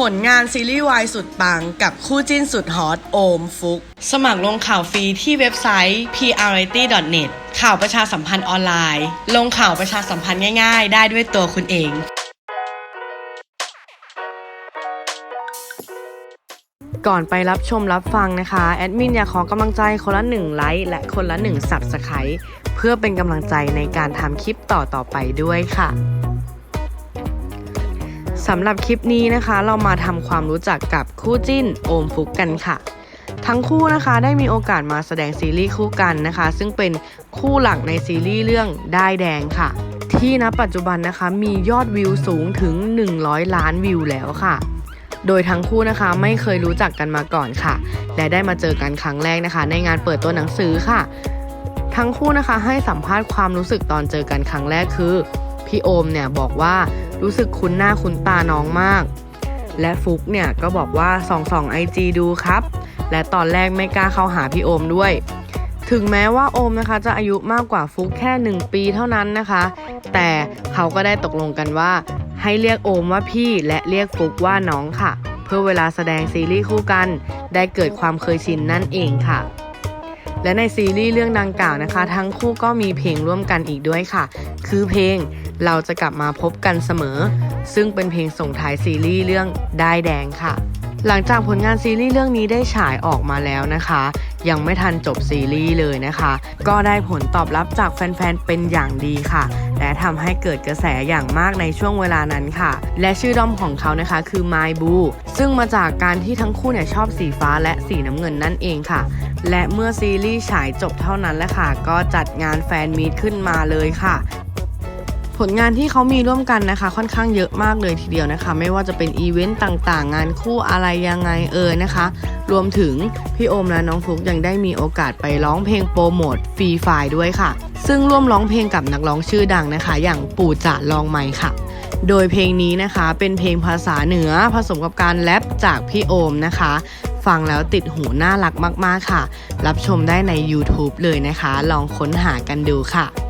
ผลงานซีรีส์วายสุดปังกับคู่จิ้นสุดฮอตโอมฟุก สมัครลงข่าวฟรีที่เว็บไซต์ prity.net ข่าวประชาสัมพันธ์ออนไลน์ ลงข่าวประชาสัมพันธ์ง่ายๆ ได้ด้วยตัวคุณเองก่อนไปรับชมรับฟังนะคะ แอดมินอยากขอกำลังใจคนละ1ไลค์และคนละ1 Subscribe เพื่อเป็นกำลังใจในการทำคลิปต่อต่อๆไปด้วยค่ะ สำหรับคลิปนี้นะคะ เรามาทำความรู้จักกับคู่จิ้นโอมฟุกกันค่ะ ทั้งคู่นะคะได้มีโอกาสมาแสดงซีรีส์คู่กันนะคะ ซึ่งเป็นคู่หลักในซีรีส์เรื่องได้แดงค่ะ ที่ณปัจจุบันนะคะมียอดวิวสูงถึง 100 ล้านวิวแล้วค่ะ โดยทั้งคู่นะคะไม่เคยรู้จักกันมาก่อนค่ะ และได้มาเจอกันครั้งแรกนะคะ ในงานเปิดตัวหนังสือค่ะ ทั้งคู่นะคะให้สัมภาษณ์ความรู้สึกตอนเจอกันครั้งแรกคือพี่โอมเนี่ยบอกว่า รู้สึกคุ้นหน้าคุ้นตาน้องมาก และฟุกเนี่ยก็บอกว่าส่องส่องไอจีดูครับ และตอนแรกไม่กล้าเข้าหาพี่โอมด้วย ถึงแม้ว่าโอมนะคะ จะอายุมากกว่าฟุกแค่ 1 ปีเท่านั้นนะคะ แต่เขาก็ได้ตกลงกันว่า ให้เรียกโอมว่าพี่และเรียกฟุกว่าน้องค่ะ เพื่อเวลาแสดงซีรีส์คู่กัน ได้เกิดความเคยชินนั่นเองค่ะ และในซีรีส์เรื่องดังกล่าวนะคะ ทั้งคู่ก็มีเพลงร่วมกันอีกด้วยค่ะ คือเพลงเราจะกลับมาพบกันเสมอ ซึ่งเป็นเพลงส่งท้ายซีรีส์เรื่องได้แดงค่ะ หลังจากผลงานซีรีส์เรื่องนี้ได้ฉายออกมาแล้วนะคะ ยังไม่ทันจบซีรีส์เลยนะคะ ก็ได้ผลตอบรับจากแฟนๆ เป็นอย่างดีค่ะ และทำให้เกิดกระแสอย่างมากในช่วงเวลานั้นค่ะ และชื่อด้อมของเขานะคะคือ My Boo ซึ่งมาจากการที่ทั้งคู่เนี่ยชอบสีฟ้าและสีน้ำเงินนั่นเองค่ะและเมื่อซีรีส์ฉายจบเท่านั้นแหละค่ะ ก็จัดงานแฟนมีตขึ้นมาเลยค่ะ ผลงานที่เขามีร่วมกันนะคะ ค่อนข้างเยอะมากเลยทีเดียวนะคะ ไม่ว่าจะเป็นอีเวนต์ต่างๆ งานคู่อะไรยังไงเออนะคะ รวมถึงพี่โอมและน้องฟลุกยังได้มีโอกาสไปร้องเพลงโปรโมทฟรีไฟล์ด้วยค่ะ ซึ่งร่วมร้องเพลงกับนักร้องชื่อดังนะคะ อย่างปู่จะลองไหมค่ะ โดยเพลงนี้นะคะเป็นเพลงภาษาเหนือผสมกับการแรปจากพี่โอมนะคะฟังแล้วติดหูน่ารักมาก ๆ ค่ะ รับชมได้ใน YouTube เลยนะคะ ลองค้นหากันดูค่ะ